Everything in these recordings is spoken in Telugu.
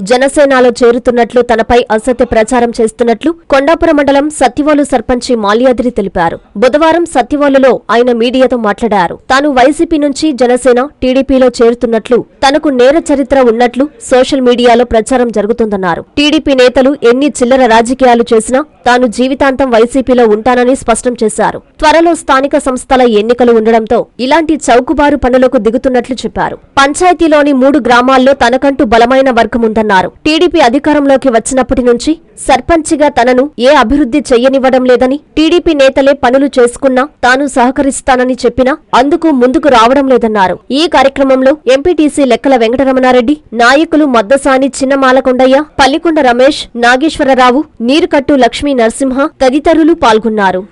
జనసేనలో చేరుతున్నట్లు తనపై అసత్య ప్రచారం చేస్తున్నట్లు కొండాపురం మండలం సత్యవోలు సర్పంచి మాల్యాద్రి తెలిపారు. బుధవారం సత్యవోలులో ఆయన మీడియాతో మాట్లాడారు. తాను వైసీపీ నుంచి జనసేన టీడీపీలో చేరుతున్నట్లు తనకు నేర చరిత్ర ఉన్నట్లు సోషల్ మీడియాలో ప్రచారం జరుగుతుందన్నారు. టీడీపీ నేతలు ఎన్ని చిల్లర రాజకీయాలు చేసినా తాను జీవితాంతం వైసీపీలో ఉంటానని స్పష్టం చేశారు. త్వరలో స్థానిక సంస్థల ఎన్నికలు ఉండడంతో ఇలాంటి చౌకబారు పనులకు దిగుతున్నట్లు చెప్పారు. పంచాయతీలోని మూడు గ్రామాల్లో తనకంటూ బలమైన వర్గం ఉందన్నారు. టీడీపీ అధికారంలోకి వచ్చినప్పటి నుంచి సర్పంచిగా తనను ఏ అభివృద్ధి చెయ్యనివ్వడం లేదని టీడీపీ నేతలే పనులు చేసుకున్నా తాను సహకరిస్తానని చెప్పినా అందుకు ముందుకు రావడం లేదన్నారు. ఈ కార్యక్రమంలో ఎంపీటీసీ లెక్కల వెంకటరమణారెడ్డి నాయకులు మద్దసాని చిన్నమాలకొండయ్య పల్లికొండ రమేష్ నాగేశ్వరరావు నీరుకట్టు లక్ష్మీ నరసింహ తదితరులు పాల్గొన్నారు.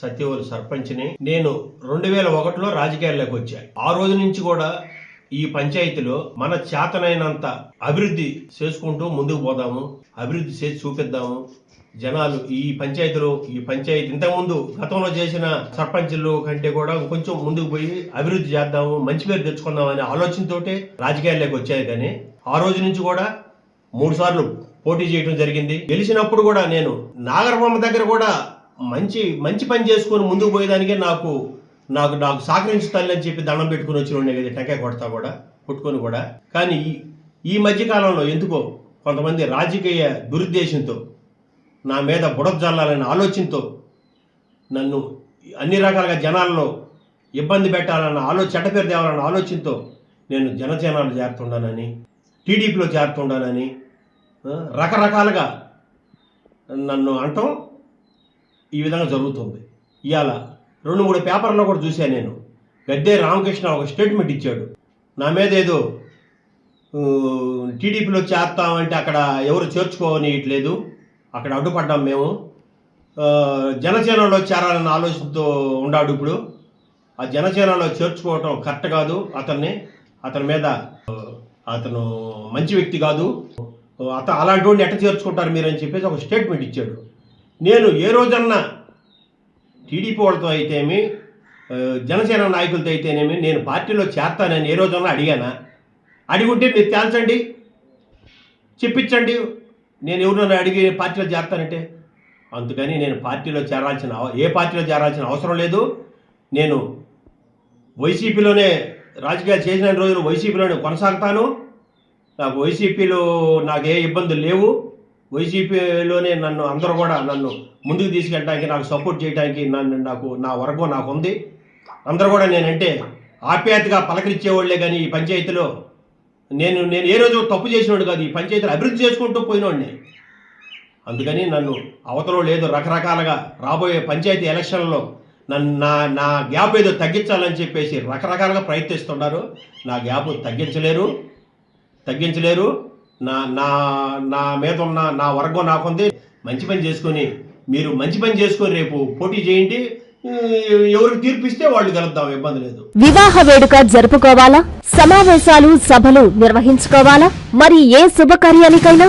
సత్యవోలు సర్పంచ్ని నేను రెండు వేల ఒకటిలో రాజకీయాల్లోకి వచ్చాను ఆ రోజు నుంచి కూడా ఈ పంచాయతీలో మన చేతనైనంత అభివృద్ధి చేసుకుంటూ ముందుకు పోదాము అభివృద్ధి చేసి చూపిద్దాము. జనాలు ఈ పంచాయతీలో ఈ పంచాయతీ ఇంతకుముందు గతంలో చేసిన సర్పంచులు కంటే కూడా కొంచెం ముందుకు పోయి అభివృద్ధి చేద్దాము మంచి పేరు తెచ్చుకుందాం అనే ఆలోచనతోటే రాజకీయాల్లోకి వచ్చాయి కానీ ఆ రోజు నుంచి కూడా మూడు సార్లు పోటీ చేయడం జరిగింది. గెలిచినప్పుడు కూడా నేను నాగరబొమ్మ దగ్గర కూడా మంచి మంచి పని చేసుకొని ముందుకు పోయేదానికే నాకు నాకు నాకు సహకరించి తల్లి అని చెప్పి దండం పెట్టుకుని వచ్చి ఉండే కదా టెంకాయ కొడతా కూడా కొట్టుకొని కూడా. కానీ ఈ- ఈ మధ్య కాలంలో ఎందుకో కొంతమంది రాజకీయ దురుద్దేశంతో నా మీద బుడద జల్లాలనే ఆలోచనతో నన్ను అన్ని రకాలుగా జనాల్లో ఇబ్బంది పెట్టాలన్న ఆలో చెడ్డ పేరు తేవాలన్న ఆలోచనతో నేను జనసేనలో చేరుతుండానని టీడీపీలో చేరుతుండానని రకరకాలుగా నన్ను అంటాం ఈ విధంగా జరుగుతుంది. ఇవాళ రెండు మూడు పేపర్లో కూడా చూశాను నేను. గద్దే రామకృష్ణ ఒక స్టేట్మెంట్ ఇచ్చాడు. నా మీద ఏదో టీడీపీలో చేస్తామంటే అక్కడ ఎవరు చేర్చుకోనియట్లేదు. అక్కడ అడ్డుపడ్డాం మేము. జనసేనలో చేరాలన్న ఆలోచనతో ఉన్నాడు ఇప్పుడు. ఆ జనసేనలో చేర్చుకోవటం కరెక్ట్ కాదు. అతన్ని అతని మీద అతను మంచి వ్యక్తి కాదు. అత అలాంటి వాడిని ఎట్ట చేర్చుకుంటారు మీరు అని చెప్పేసి ఒక స్టేట్మెంట్ ఇచ్చాడు. నేను ఏ రోజన్నా టీడీపీ వాళ్ళతో అయితేమి జనసేన నాయకులతో అయితేనేమి నేను పార్టీలో చేస్తానని ఏ రోజన్నా అడిగానా? అడిగుంటే మీరు తేల్చండి చెప్పించండి. నేను ఎవరినైనా అడిగి పార్టీలో చేస్తానంటే? అందుకని నేను పార్టీలో చేరాల్సిన ఏ పార్టీలో చేరాల్సిన అవసరం లేదు. నేను వైసీపీలోనే రాజకీయాలు చేసిన రోజులు వైసీపీలోనే కొనసాగుతాను. నాకు వైసీపీలో నాకు ఏ ఇబ్బందులు లేవు. వైసీపీలోనే నన్ను అందరూ కూడా నన్ను ముందుకు తీసుకెళ్ళడానికి నాకు సపోర్ట్ చేయడానికి నన్ను నాకు నా వర్గం నాకు ఉంది. అందరూ కూడా నేనంటే ఆప్యాయతగా పలకరించేవాళ్ళే కానీ ఈ పంచాయతీలో నేను నేను ఏ రోజు తప్పు చేసినోడు కాదు. ఈ పంచాయతీలు అభివృద్ధి చేసుకుంటూ పోయినోడిని. అందుకని నన్ను అవతలో లేదు రకరకాలుగా రాబోయే పంచాయతీ ఎలక్షన్లో నన్ను నా నా గ్యాప్ ఏదో తగ్గించాలని చెప్పేసి రకరకాలుగా ప్రయత్నిస్తున్నారు. నా గ్యాప్ తగ్గించలేరు. తగ్గించలేరు. నా నా నా మీద ఉన్న నా వర్గం నాకుంది. మంచి పని చేసుకొని మీరు మంచి పని చేసుకొని రేపు పోటీ చేయండి. ఎవరు ఎవరికి తీర్పిస్తే వాళ్ళు కలుద్దాం ఇబ్బంది లేదు. వివాహ వేడుక జరుపుకోవాలా? సమావేశాలు సభలు నిర్వహించుకోవాలా? మరి ఏ శుభకార్యానికైనా